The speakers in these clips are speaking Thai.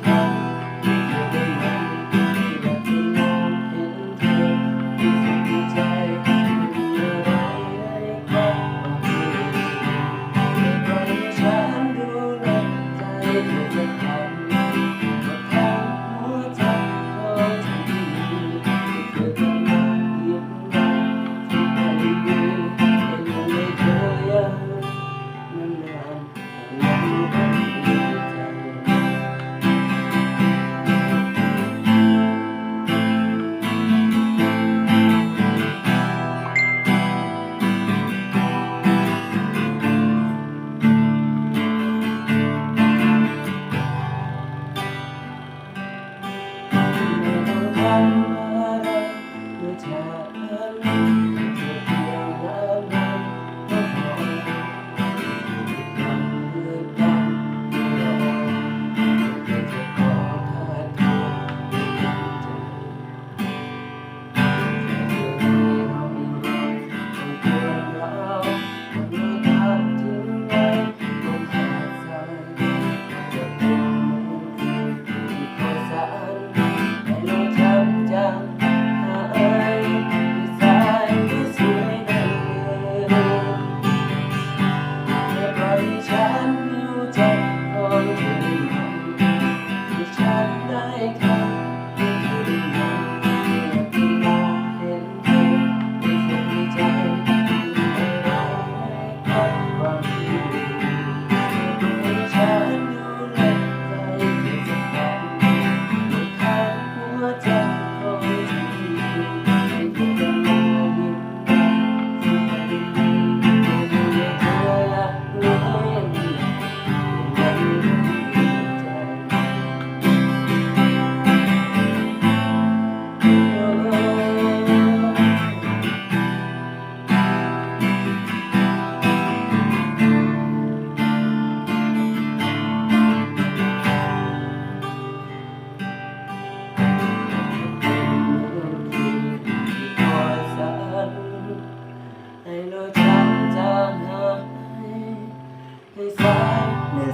night. love.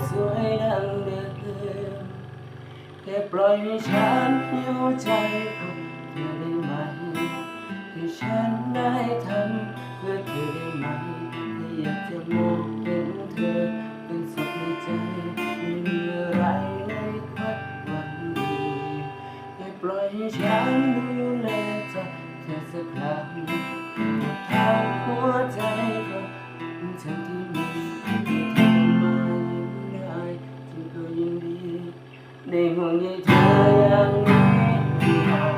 สวยดังเดิมแค่ปล่อยให้ฉันอยู่ใจกับเธอได้ไหมให้ฉันได้ทำเพื่อเธอได้ไหมถ้าอยากจะมองเห็นเธอเป็นสุขในใจไม่มีอะไรในวัดวันดีแค่ปล่อยให้ฉันดูแลเธอสักครั้ง để ngồi như thế anh nghĩ